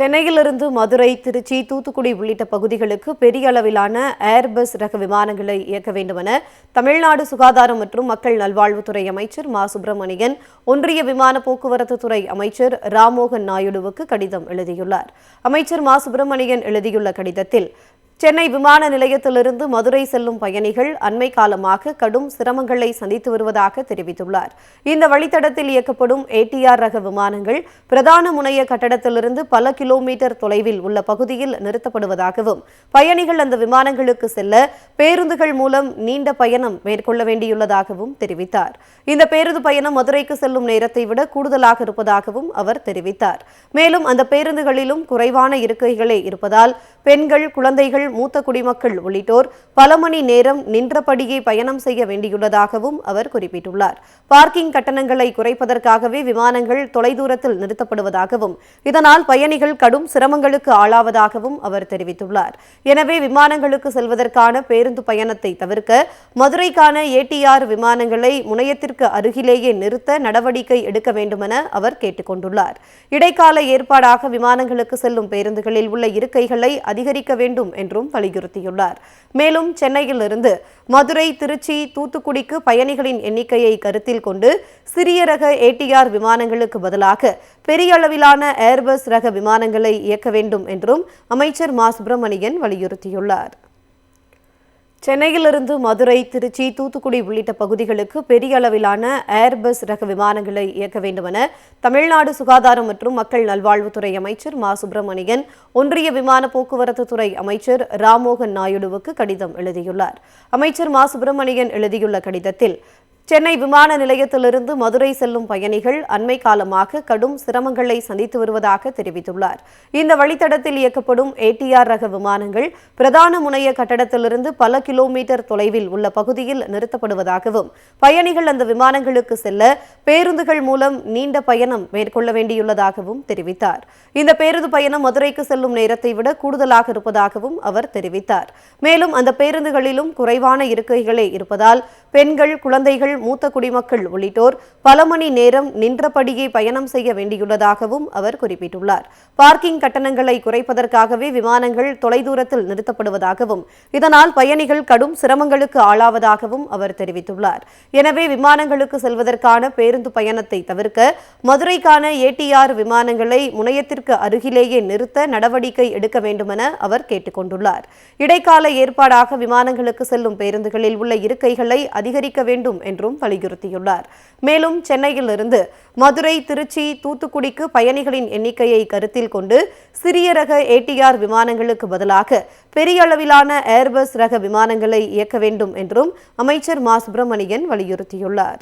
சென்னையிலிருந்து மதுரை திருச்சி தூத்துக்குடி உள்ளிட்ட பகுதிகளுக்கு பெரிய அளவிலான ஏர்பஸ் ரக விமானங்களை இயக்க வேண்டுமென தமிழ்நாடு சுகாதாரம் மற்றும் மக்கள் நல்வாழ்வுத்துறை அமைச்சர் மா. சுப்பிரமணியன் ஒன்றிய விமான போக்குவரத்து துறை அமைச்சர் ராமோகன் நாயுடுவுக்கு கடிதம் எழுதியுள்ளார். அமைச்சர் மா. சுப்பிரமணியன் எழுதியுள்ள கடிதத்தில் சென்னை விமான நிலையத்திலிருந்து மதுரை செல்லும் பயணிகள் அண்மை காலமாக கடும் சிரமங்களை சந்தித்து வருவதாக தெரிவித்துள்ளார். இந்த வழித்தடத்தில் இயக்கப்படும் ஏடிஆர் ரக விமானங்கள் பிரதான முனைய கட்டடத்திலிருந்து பல கிலோமீட்டர் தொலைவில் உள்ள பகுதியில் நிறுத்தப்படுவதாகவும் பயணிகள் அந்த விமானங்களுக்கு செல்ல பேருந்துகள் மூலம் நீண்ட பயணம் மேற்கொள்ள வேண்டியுள்ளதாகவும் தெரிவித்தார். இந்த பேருந்து பயணம் மதுரைக்கு செல்லும் நேரத்தை விட கூடுதலாக இருப்பதாகவும் அவர் தெரிவித்தார். மேலும் அந்த பேருந்துகளிலும் குறைவான இருக்கைகளே இருப்பதால் பெண்கள் குழந்தைகள் மூத்த குடிமக்கள் உள்ளிட்டோர் பல மணி நேரம் நின்றபடியே பயணம் செய்ய வேண்டியுள்ளதாகவும் அவர் குறிப்பிட்டுள்ளார். பார்க்கிங் கட்டணங்களை குறைப்பதற்காகவே விமானங்கள் தொலைதூரத்தில் நிறுத்தப்படுவதாகவும் இதனால் பயணிகள் கடும் சிரமங்களுக்கு ஆளாவதாகவும் அவர் தெரிவித்துள்ளார். எனவே விமானங்களுக்கு செல்வதற்கான பேருந்து பயணத்தை தவிர்க்க மதுரைக்கான ஏடிஆர் விமானங்களை முனையத்திற்கு அருகிலேயே நிறுத்த நடவடிக்கை எடுக்க வேண்டுமென அவர் கேட்டுக்கொண்டுள்ளார். இடைக்கால ஏற்பாடாக விமானங்களுக்கு செல்லும் பேருந்துகளில் உள்ள இருக்கைகளை அதிகரிக்க வேண்டும் என்றும் வலியுறுத்தியுள்ளார். மேலும் சென்னையிலிருந்து மதுரை திருச்சி தூத்துக்குடிக்கு பயணிகளின் எண்ணிக்கையை கருத்தில் கொண்டு சிறிய ரக ஏடிஆர் விமானங்களுக்கு பதிலாக பெரிய அளவிலான ஏர்பஸ் ரக விமானங்களை இயக்க வேண்டும் என்றும் அமைச்சர் மா. சுப்பிரமணியன் வலியுறுத்தியுள்ளார். சென்னையிலிருந்து மதுரை திருச்சி தூத்துக்குடி உள்ளிட்ட பகுதிகளுக்கு பெரிய அளவிலான ஏர்பஸ் ரக விமானங்களை இயக்க வேண்டுமென தமிழ்நாடு சுகாதாரம் மற்றும் மக்கள் நல்வாழ்வுத்துறை அமைச்சர் மா. சுப்பிரமணியன் ஒன்றிய விமான போக்குவரத்து துறை அமைச்சர் ராமோகன் நாயுடுவுக்கு கடிதம் எழுதியுள்ளார். அமைச்சர் மா. சுப்பிரமணியன் எழுதியுள்ள கடிதத்தில் சென்னை விமான நிலையத்திலிருந்து மதுரை செல்லும் பயணிகள் அண்மை காலமாக கடும் சிரமங்களை சந்தித்து வருவதாக தெரிவித்துள்ளார். இந்த வழித்தடத்தில் இயக்கப்படும் ஏடிஆர் ரக விமானங்கள் பிரதான முனைய கட்டடத்திலிருந்து பல கிலோமீட்டர் தொலைவில் உள்ள பகுதியில் நிறுத்தப்படுவதாகவும் பயணிகள் அந்த விமானங்களுக்கு செல்ல பேருந்துகள் மூலம் நீண்ட பயணம் மேற்கொள்ள வேண்டியுள்ளதாகவும் தெரிவித்தார். இந்த பேருந்து பயணம் மதுரைக்கு செல்லும் நேரத்தை விட கூடுதலாக இருப்பதாகவும் அவர் தெரிவித்தார். மேலும் அந்த பேருந்துகளிலும் குறைவான இருக்கைகளே இருப்பதால் பெண்கள் குழந்தைகள் மூத்த குடிமக்கள் உள்ளிட்டோர் பல மணி நேரம் நின்றபடியே பயணம் செய்ய வேண்டியுள்ளதாகவும் அவர் குறிப்பிட்டுள்ளார். பார்க்கிங் கட்டணங்களை குறைப்பதற்காகவே விமானங்கள் தொலைதூரத்தில் நிறுத்தப்படுவதாகவும் இதனால் பயணிகள் கடும் சிரமங்களுக்கு ஆளாவதாகவும் அவர் தெரிவித்துள்ளார். எனவே விமானங்களுக்கு செல்வதற்கான பேருந்து பயணத்தை தவிர்க்க மதுரைக்கான ஏடிஆர் விமானங்களை முனையத்திற்கு அருகிலேயே நிறுத்த நடவடிக்கை எடுக்க வேண்டுமென அவர் கேட்டுக்கொண்டுள்ளார் இடைக்கால ஏற்பாடாக விமானங்களுக்கு செல்லும் பேருந்துகளில் உள்ள இருக்கைகளை அதிகரிக்க வேண்டும் என்றும் வலியுறுத்தியுள்ளார். மேலும் சென்னையிலிருந்து மதுரை திருச்சி தூத்துக்குடிக்கு பயணிகளின் எண்ணிக்கையை கருத்தில் கொண்டு சிறிய ரக ஏடிஆர் விமானங்களுக்கு பதிலாக பெரிய அளவிலான ஏர்பஸ் ரக விமானங்களை இயக்க வேண்டும் என்றும் அமைச்சர் மா. சுப்பிரமணியன் வலியுறுத்தியுள்ளார்.